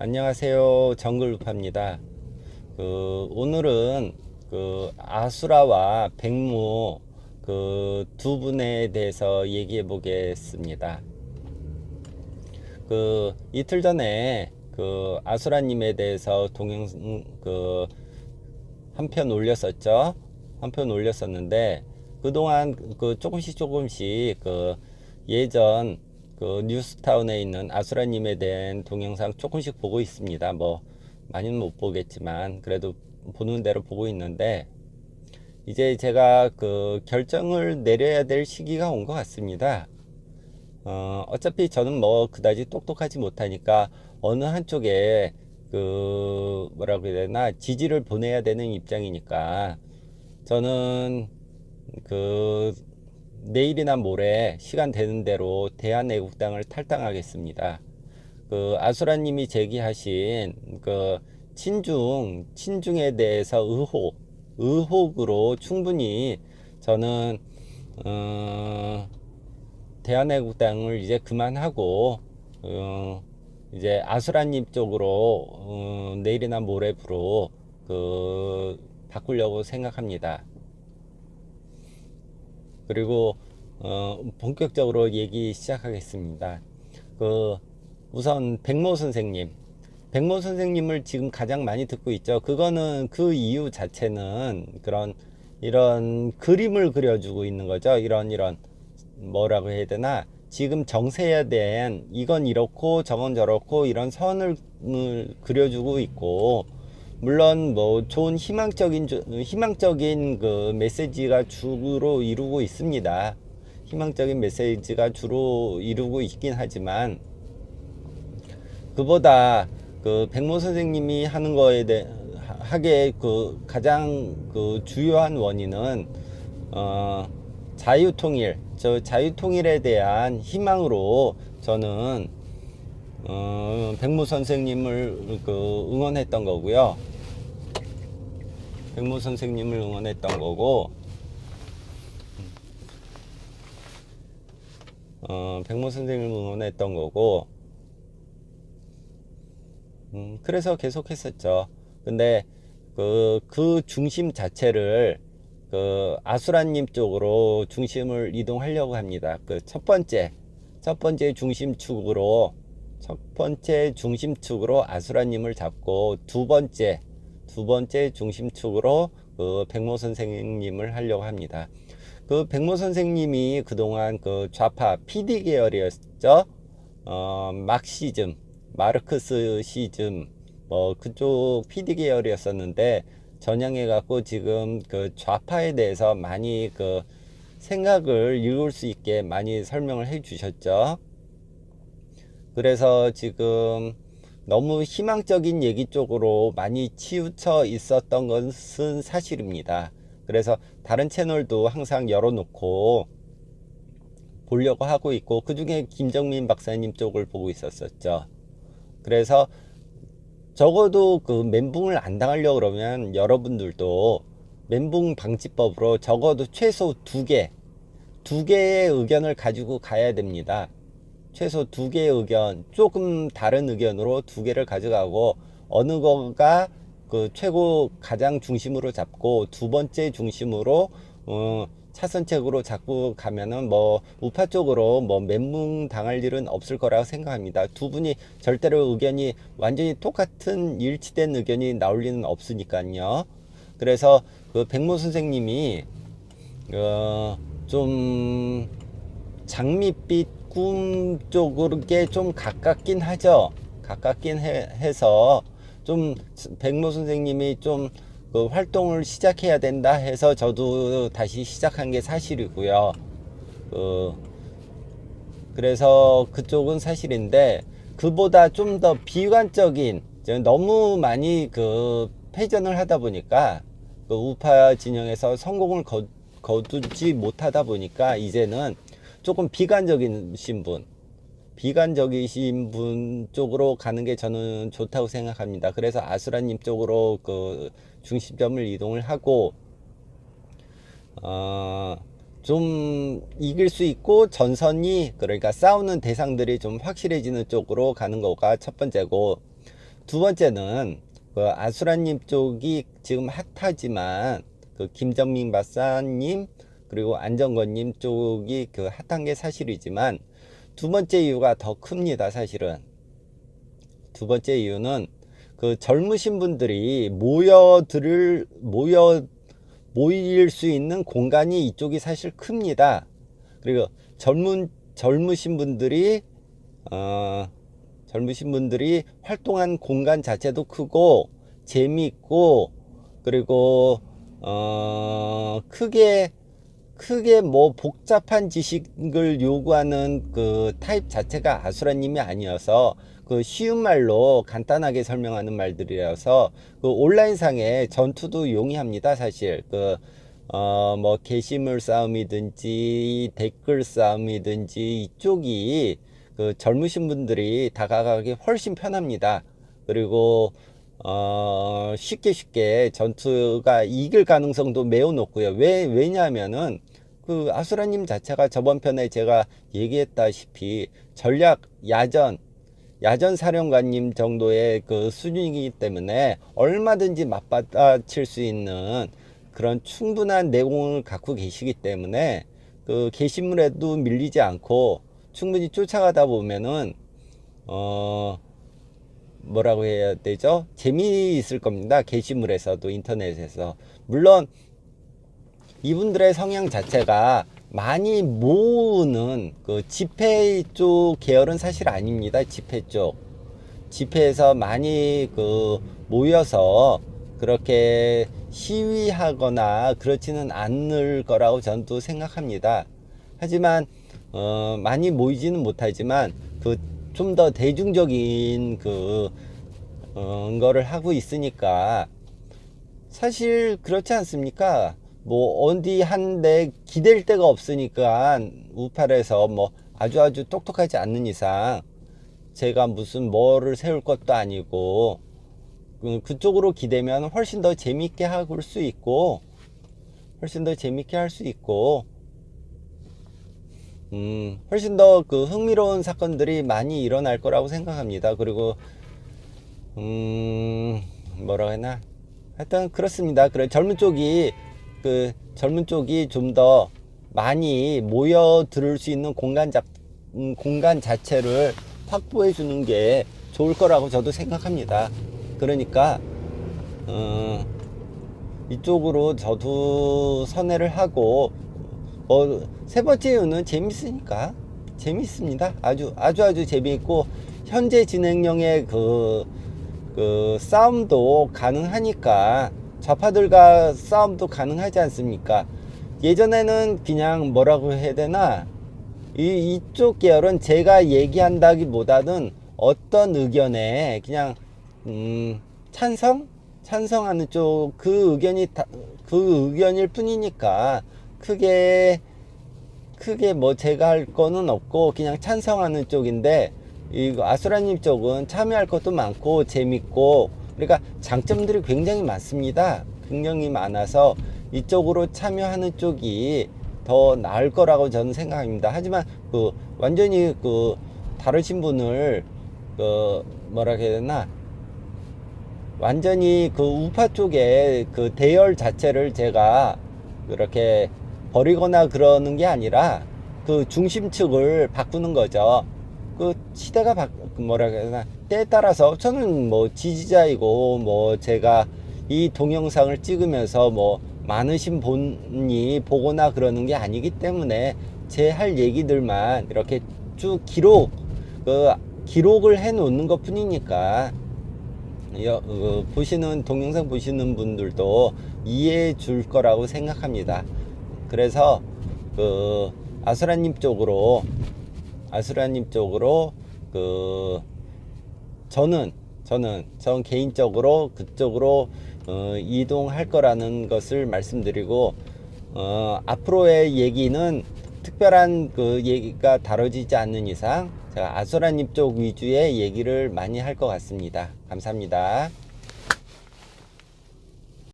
안녕하세요. 정글루파입니다. 그 오늘은 그 아수라와 백무 그 두 분에 대해서 얘기해 보겠습니다. 그 이틀 전에 그 아수라님에 대해서 동영 그 한 편 올렸었죠. 한 편 올렸었는데 그동안 그 조금씩 조금씩 그 예전 그 뉴스타운에 있는 아수라님에 대한 동영상 조금씩 보고 있습니다. 뭐 많이는 못 보겠지만 그래도 보는 대로 보고 있는데 이제 제가 그 결정을 내려야 될 시기가 온 것 같습니다. 어, 어차피 저는 뭐 그다지 똑똑하지 못하니까 어느 한쪽에 그 뭐라고 해야 되나 지지를 보내야 되는 입장이니까 저는 그 내일이나 모레 시간 되는 대로 대한애국당을 탈당하겠습니다. 그 아수라님이 제기하신 그 친중 친중에 대해서 의혹 의혹으로 충분히 저는 어, 대한애국당을 이제 그만하고 어, 이제 아수라님 쪽으로 어, 내일이나 모레부로 그 바꾸려고 생각합니다. 그리고 어, 본격적으로 얘기 시작하겠습니다. 그 우선 백모 선생님, 백모 선생님을 지금 가장 많이 듣고 있죠. 그거는 그 이유 자체는 그런 이런 그림을 그려주고 있는 거죠. 이런 이런 뭐라고 해야 되나 지금 정세에 대한 이건 이렇고 저건 저렇고 이런 선을 음, 그려주고 있고 물론 뭐 좋은 희망적인 주- 희망적인 그 메시지가 주로 이루고 있습니다. 희망적인 메시지가 주로 이루고 있긴 하지만 그보다 그 백모 선생님이 하는 거에 대해 하게 그 가장 그 주요한 원인은 어 자유통일 저 자유통일에 대한 희망으로 저는 어 백모 선생님을 그 응원했던 거고요. 백모 선생님을 응원했던 거고 어 백모 선생님을 응원했던 거고 음, 그래서 계속 했었죠. 근데 그, 그 중심 자체를 그 아수라님 쪽으로 중심을 이동하려고 합니다. 그 첫 번째, 첫 번째 중심축으로, 첫 번째 중심축으로 아수라님을 잡고 두 번째, 두 번째 중심축으로 그 백모 선생님을 하려고 합니다. 그 백모 선생님이 그동안 그 좌파 PD 계열이었죠. 어, 막시즘, 마르크스 시즘, 뭐 그쪽 PD 계열이었었는데 전향해 갖고 지금 그 좌파에 대해서 많이 그 생각을 읽을 수 있게 많이 설명을 해 주셨죠. 그래서 지금 너무 희망적인 얘기 쪽으로 많이 치우쳐 있었던 것은 사실입니다. 그래서 다른 채널도 항상 열어놓고 보려고 하고 있고 그 중에 김정민 박사님 쪽을 보고 있었었죠. 그래서 적어도 그 멘붕을 안 당하려고 그러면 여러분들도 멘붕 방지법으로 적어도 최소 두 개, 두 개의 의견을 가지고 가야 됩니다. 최소 두 개의 의견, 조금 다른 의견으로 두 개를 가져가고 어느 거가 그 최고 가장 중심으로 잡고 두 번째 중심으로 어, 차선책으로 잡고 가면은 뭐 우파 쪽으로 뭐 멘붕 당할 일은 없을 거라고 생각합니다. 두 분이 절대로 의견이 완전히 똑같은 일치된 의견이 나올 리는 없으니까요. 그래서 그 백모 선생님이 어좀 장밋빛 꿈 쪽으로게 좀 가깝긴 하죠. 가깝긴 해, 해서 좀 백모 선생님이 좀 그 활동을 시작해야 된다 해서 저도 다시 시작한 게 사실이고요. 그 그래서 그쪽은 사실인데 그보다 좀 더 비관적인 너무 많이 그 패전을 하다 보니까 그 우파 진영에서 성공을 거, 거두지 못하다 보니까 이제는 조금 비관적인 신분 비관적이신 분 쪽으로 가는 게 저는 좋다고 생각합니다. 그래서 아수라님 쪽으로 그 중심점을 이동을 하고 어, 좀 이길 수 있고 전선이 그러니까 싸우는 대상들이 좀 확실해지는 쪽으로 가는 거가 첫 번째고 두 번째는 그 아수라님 쪽이 지금 핫하지만 그 김정민 박사님 그리고 안정건님 쪽이 그 핫한 게 사실이지만 두 번째 이유가 더 큽니다 사실은 두 번째 이유는 그 젊으신 분들이 모여들을 모여 모일 수 있는 공간이 이쪽이 사실 큽니다. 그리고 젊은 젊으신 분들이 어 젊으신 분들이 활동한 공간 자체도 크고 재미있고 그리고 어 크게 크게 뭐 복잡한 지식을 요구하는 그 타입 자체가 아수라님이 아니어서 그 쉬운 말로 간단하게 설명하는 말들이라서 그 온라인상에 전투도 용이합니다 사실. 그 어 뭐 게시물 싸움이든지 댓글 싸움이든지 이쪽이 그 젊으신 분들이 다가가기 훨씬 편합니다. 그리고 어 쉽게 쉽게 전투가 이길 가능성도 매우 높고요. 왜 왜냐하면은 그 아수라님 자체가 저번 편에 제가 얘기했다시피 전략 야전 야전 사령관님 정도의 그 수준이기 때문에 얼마든지 맞받아칠 수 있는 그런 충분한 내공을 갖고 계시기 때문에 그 게시물에도 밀리지 않고 충분히 쫓아가다 보면은 어 뭐라고 해야 되죠? 재미있을 겁니다. 게시물에서도 인터넷에서 물론 이분들의 성향 자체가 많이 모으는 그 집회 쪽 계열은 사실 아닙니다. 집회 쪽. 집회에서 많이 그 모여서 그렇게 시위하거나 그렇지는 않을 거라고 또 생각합니다. 하지만 어 많이 모이지는 못하지만 그 좀 더 대중적인 그 어, 거를 하고 있으니까 사실 그렇지 않습니까? 뭐 어디 한데 기댈 데가 없으니까 우팔에서 뭐 아주 아주 똑똑하지 않는 이상 제가 무슨 뭐를 세울 것도 아니고 그- 그쪽으로 기대면 훨씬 더 재밌게 할수 있고 훨씬 더 재밌게 할 수 있고 음 훨씬 더 그 흥미로운 사건들이 많이 일어날 거라고 생각합니다. 그리고 음 뭐라 해나 하여튼 그렇습니다. 그래 젊은 쪽이 그 젊은 쪽이 좀 더 많이 모여 들을 수 있는 공간 자, 음, 공간 자체를 확보해 주는 게 좋을 거라고 저도 생각합니다. 그러니까 어, 이쪽으로 저도 선회를 하고 어, 세 번째 이유는 재밌으니까 재밌습니다. 아주 아주 아주 재미있고 현재 진행형의 그, 그 싸움도 가능하니까 좌파들과 싸움도 가능하지 않습니까? 예전에는 그냥 뭐라고 해야 되나 이, 이쪽 계열은 제가 얘기한다기보다는 어떤 의견에 그냥 음, 찬성? 찬성하는 쪽 그 의견이 다, 그 의견일 뿐이니까 크게 크게 뭐 제가 할 거는 없고 그냥 찬성하는 쪽인데 이거 아수라님 쪽은 참여할 것도 많고 재밌고 그러니까 장점들이 굉장히 많습니다. 굉장히 많아서 이쪽으로 참여하는 쪽이 더 나을 거라고 저는 생각합니다. 하지만 그 완전히 그 다르신 분을 그 뭐라 해야 되나 완전히 그 우파 쪽에 그 대열 자체를 제가 그렇게 버리거나 그러는 게 아니라 그 중심 측을 바꾸는 거죠. 그 시대가 바, 그 뭐라 해야 되나 때에 따라서 저는 뭐 지지자이고 뭐 제가 이 동영상을 찍으면서 뭐 많으신 분이 보거나 그러는 게 아니기 때문에 제 할 얘기들만 이렇게 쭉 기록 그 기록을 해 놓는 것 뿐이니까 여, 어, 보시는 동영상 보시는 분들도 이해해 줄 거라고 생각합니다. 그래서 그 아수라님 쪽으로 아수라님 쪽으로 그 저는 저는 전 개인적으로 그쪽으로 어, 이동할 거라는 것을 말씀드리고 어, 앞으로의 얘기는 특별한 그 얘기가 다뤄지지 않는 이상 제가 아수라님 쪽 위주의 얘기를 많이 할 것 같습니다. 감사합니다.